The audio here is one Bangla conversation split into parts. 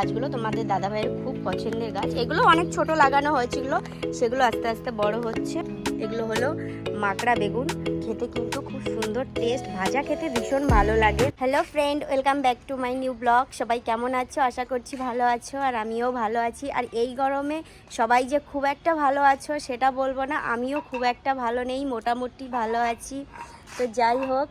গাছগুলো তোমাদের দাদাভাইয়ের খুব পছন্দের গাছ। এগুলো অনেক ছোট লাগানো হয়েছিল, সেগুলো আস্তে আস্তে বড় হচ্ছে। এগুলো হলো মাকড়া বেগুন, খেতে কিন্তু খুব সুন্দর টেস্ট ভাজা খেতে ভীষণ ভালো লাগে। Hello friend welcome back to my new blog সবাই কেমন আছো? আশা করছি ভালো আছো, আর আমিও ভালো আছি। আর এই গরমে সবাই যে খুব একটা ভালো আছো, সেটা বলব না, আমিও খুব একটা ভালো নেই, মোটামুটি ভালো আছি। তো যাই হোক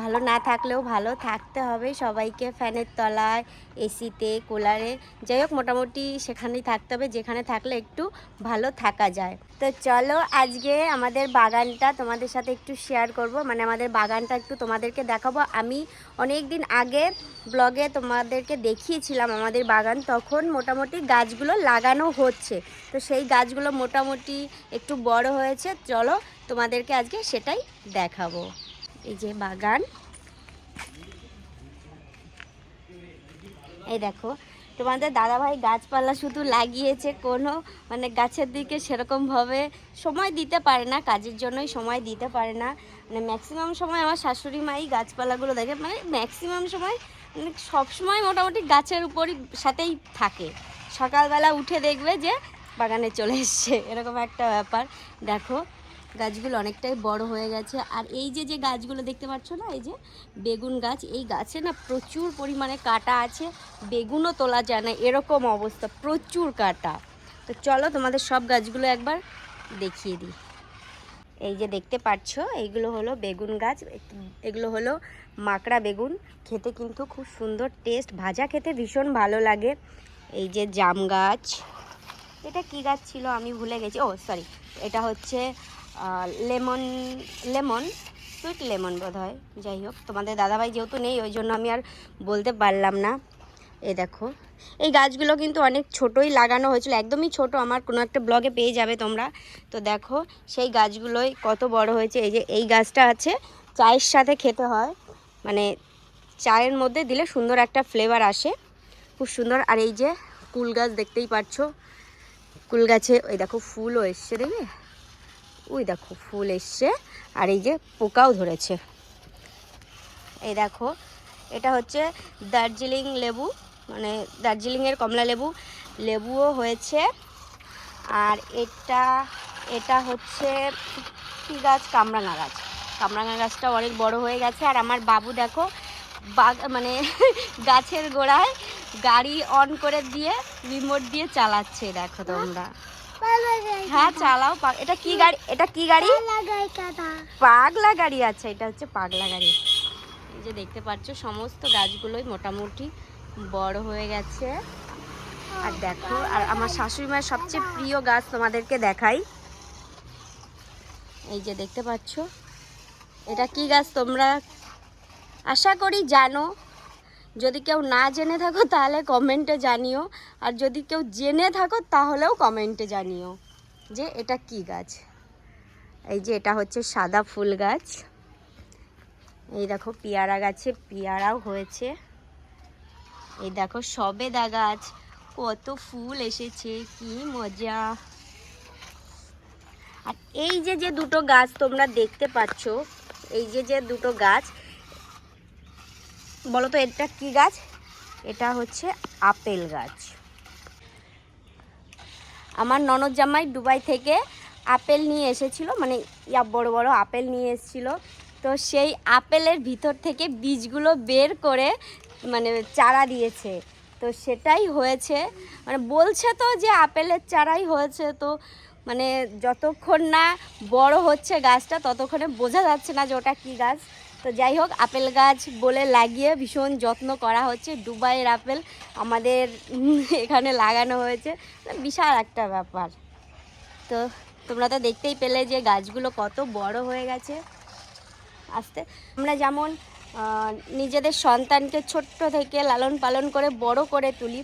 ভালো না থাকলেও ভালো থাকতে হবে সবাইকে ফ্যানের তলায়, এসিতে, কুলারে, যাই হোক মোটামুটি সেখানেই থাকতে হবে, যেখানে থাকলে একটু ভালো থাকা যায়। তো চলো আজকে আমাদের বাগানটা তোমাদের সাথে একটু শেয়ার করব মানে আমাদের বাগানটা একটু তোমাদেরকে দেখাবো। আমি অনেক দিন আগে ব্লগে তোমাদেরকে দেখিয়েছিলাম আমাদের বাগান, তখন মোটামুটি গাছগুলো লাগানো হচ্ছে। তো সেই গাছগুলো মোটামুটি একটু বড় হয়েছে, চলো তোমাদেরকে আজকে সেটাই দেখাবো। এই যে বাগান। এই দেখো, তোমাদের দাদাভাই গাছপালা শুধু লাগিয়েছে, কোনো মানে গাছের দিকে সেরকমভাবে সময় দিতে পারে না, কাজের জন্যই সময় দিতে পারে না। মানে ম্যাক্সিমাম সময় আমার শাশুড়ি মাই গাছপালাগুলো দেখে মানে ম্যাক্সিমাম সময় মানে সবসময় মোটামুটি গাছের উপরই সাথেই থাকে। সকালবেলা উঠে দেখবে যে বাগানে চলে এসছে, এরকম একটা ব্যাপার। দেখো গাছগুলো অনেকটাই বড় হয়ে গেছে। আর এই যে যে গাছগুলো দেখতে পাচ্ছ না, এই যে বেগুন গাছ, এই গাছে না প্রচুর পরিমাণে কাটা আছে, বেগুনও তোলা যায় না, এরকম অবস্থা, প্রচুর কাটা। তো চলো তোমাদের সব গাছগুলো একবার দেখিয়ে দিই। এই যে দেখতে পাচ্ছ এইগুলো হলো বেগুন গাছ, এগুলো হলো মাকড়া বেগুন। খেতে কিন্তু খুব সুন্দর টেস্ট, ভাজা খেতে ভীষণ ভালো লাগে। এই যে জাম গাছ, এটা কি গাছ ছিল আমি ভুলে গেছি। ও সরি এটা হচ্ছে লেমন লেমন, সুইট লেমন বোধ হয় যাই হোক, তোমাদের দাদাভাই যেহেতু নেই, ওই জন্য আমি আর বলতে পারলাম না। এ দেখো, এই গাছগুলো কিন্তু অনেক ছোটই লাগানো হয়েছিল, একদমই ছোট, আমার কোনো একটা ব্লগে পেয়ে যাবে তোমরা। তো দেখো, সেই গাছগুলোই কত বড় হয়েছে, এই যে এই গাছটা আছে, চায়ের সাথে খেতে হয় মানে চায়ের মধ্যে দিলে সুন্দর একটা ফ্লেভার আসে, খুব সুন্দর। আর এই যে কুল গাছ দেখতেই পাচ্ছ কুল গাছে ওই দেখো ফুলও এসছে দেখবে ওই দেখো, ফুল এসছে, আর এই যে পোকাও ধরেছে। এই দেখো, এটা হচ্ছে দার্জিলিং লেবু মানে দার্জিলিংয়ের কমলা লেবু। লেবুও হয়েছে, আর এটা এটা হচ্ছে কি গাছ, কামরাঙা গাছ। কামরাঙা গাছটা অনেক বড় হয়ে গেছে, আর আমার বাবু দেখো মানে গাছের গোড়ায় গাড়ি অন করে দিয়ে রিমোট দিয়ে চালাচ্ছে, দেখো তোমরা। হ্যাঁ চালাও এটা কি গাড়ি? এটা কি গাড়ি? পাগলা গাড়ি আছে এটা হচ্ছে পাগলা গাড়ি। এই যে দেখতে পাচ্ছ, সমস্ত গাছগুলোই মোটামুটি বড় হয়ে গেছে। আর দেখো, আর আমার শাশুড়ি মায়ের সবচেয়ে প্রিয় গাছ তোমাদেরকে দেখাই। এই যে দেখতে পাচ্ছ, এটা কি গাছ তোমরা? আশা করি জানো। যদি কেউ না জেনে থাকো, তাহলে কমেন্টে জানিও। আর যদি কেউ জেনে থাকো, তাহলেও কমেন্টে জানিও যে এটা কি গাছ। এই যে এটা হচ্ছে সাদা ফুল গাছ। এই দেখো পেয়ারা গাছে পেয়ারাও হয়েছে। এই দেখো সবেদা গাছ। কত ফুল এসেছে, কি মজা। আর এই যে যে দুটো গাছ তোমরা দেখতে পাচ্ছ, এই যে যে দুটো গাছ বলো তো, এটা কি গাছ? এটা হচ্ছে আপেল গাছ। আমার ননদ জামাই দুবাই থেকে আপেল নিয়ে এসেছিল মানে ইয়া বড় বড় আপেল নিয়ে এসেছিল। তো সেই আপেলের ভিতর থেকে বীজগুলো বের করে মানে চারা দিয়েছে। তো সেটাই হয়েছে। মানে বলছে তো যে আপেলের চারাই হয়েছে, তো মানে যতক্ষণ না বড় হচ্ছে গাছটা, ততক্ষণে বোঝা যাচ্ছে না যে ওটা কী গাছ। তো যাই হোক, আপেল গাছ বলে লাগিয়ে ভীষণ যত্ন করা হচ্ছে। দুবাইয়ের আপেল আমাদের এখানে লাগানো হয়েছে। বিশাল একটা ব্যাপার। তো তোমরা তো দেখতেই পেলে যে গাছগুলো কত বড় হয়ে গেছে আস্তে। আমরা যেমন নিজেদের সন্তানকে ছোট্ট থেকে লালন পালন করে বড় করে তুলি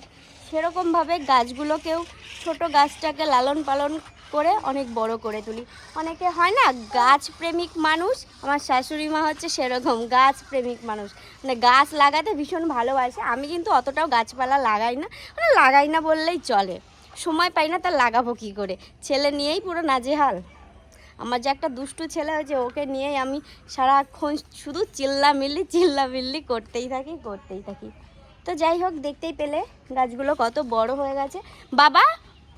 সেরকমভাবে গাছগুলোকেও ছোট গাছটাকে লালন পালন করে অনেক বড় করে তুলি। অনেকে হয় না, গাছ প্রেমিক মানুষ, আমার শাশুড়ি মা হচ্ছে সেরকম, গাছ প্রেমিক মানুষ। মানে গাছ লাগাতে ভীষণ ভালোবাসে, আমি কিন্তু অতটাও গাছপালা লাগাই না মানে লাগাই না বললেই চলে। সময় পাই না তা লাগাবো কী করে? ছেলে নিয়েই পুরো নাজেহাল। আমার যে একটা দুষ্টু ছেলে হয়েছে ওকে নিয়েই আমি সারাক্ষণ শুধু চিল্লা মিল্লি চিল্লা মিল্লি করতেই থাকি করতেই থাকি। তো যাই হোক, দেখতেই পেলে গাছগুলো কত বড় হয়ে গেছে। বাবা,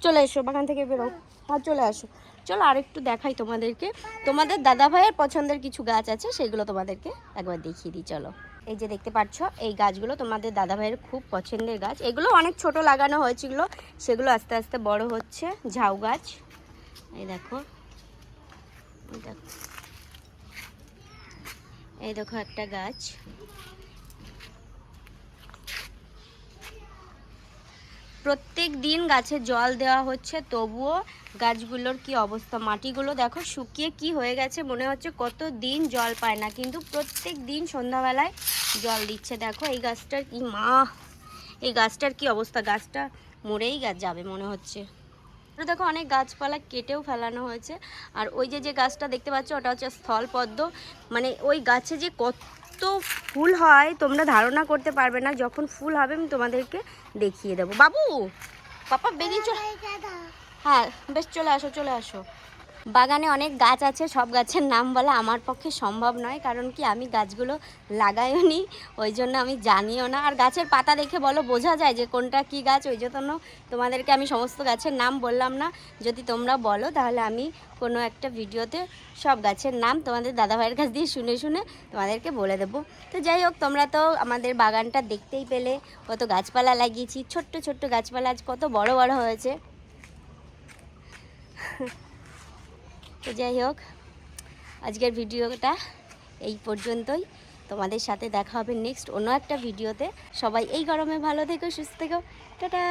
চলে এসো, বাগান থেকে বেরো। আর চলে আসো। চলো আর একটু দেখাই তোমাদেরকে। তোমাদের দাদা ভাইয়ের পছন্দের কিছু গাছ আছে, সেগুলো তোমাদেরকে একবার দেখিয়ে দিই, চলো। এই যে দেখতে পাচ্ছ, এই গাছগুলো তোমাদের দাদা ভাইয়ের খুব পছন্দের গাছ। এগুলো অনেক ছোট লাগানো হয়েছিল, সেগুলো আস্তে আস্তে বড় হচ্ছে। ঝাউ গাছ। এই দেখো। এই দেখো। এই দেখো একটা গাছ। প্রত্যেক দিন গাছে জল দেওয়া হচ্ছে, তবুও গাছগুলোর কি অবস্থা? মাটিগুলো দেখো শুকিয়ে কি হয়ে গেছে, মনে হচ্ছে কত দিন জল পায় না, কিন্তু প্রত্যেক দিন সন্ধ্যাবেলায় জল দিচ্ছে। দেখো এই গাছটার কি মা, এই গাছটার কি অবস্থা? গাছটা মরেই গা যাবে মনে হচ্ছে। দেখো অনেক গাছপালা কেটেও ফেলানো হয়েছে। আর ওই যে যে গাছটা দেখতে পাচ্ছ, ওটা হচ্ছে স্থলপদ্ম। মানে ওই গাছে যে কত ফুল হয়, তোমরা ধারণা করতে পারবে না। যখন ফুল হবে, আমি তোমাদেরকে দেখিয়ে দেবো। বাবু, পাপা, বেরিয়ে চলে। হ্যাঁ বেশ, চলে আসো চলে আসো। বাগানে অনেক গাছ আছে, সব গাছের নাম বলা আমার পক্ষে সম্ভব নয়, কারণ কি আমি গাছগুলো লাগাইও নি, ওই জন্য আমি জানিও না। আর গাছের পাতা দেখে বলো, বোঝা যায় যে কোনটা কি গাছ, ওই জন্য তোমাদেরকে আমি সমস্ত গাছের নাম বললাম না। যদি তোমরা বলো, তাহলে আমি কোনো একটা ভিডিওতে সব গাছের নাম তোমাদের দাদাভাইয়ের কাছ দিয়ে শুনে শুনে তোমাদেরকে বলে দেবো। তো যাই হোক, তোমরা তো আমাদের বাগানটা দেখতেই পেলে, কত গাছপালা লাগিয়েছি, ছোট্ট ছোট্ট গাছপালা আজ কত বড় বড় হয়েছে। তো যাই হোক, আজকের ভিডিওটা এই পর্যন্তই। তোমাদের সাথে দেখা হবে নেক্সট অন্য একটা ভিডিওতে। সবাই এই গরমে ভালো থেকো, সুস্থ থেকো। টাটা!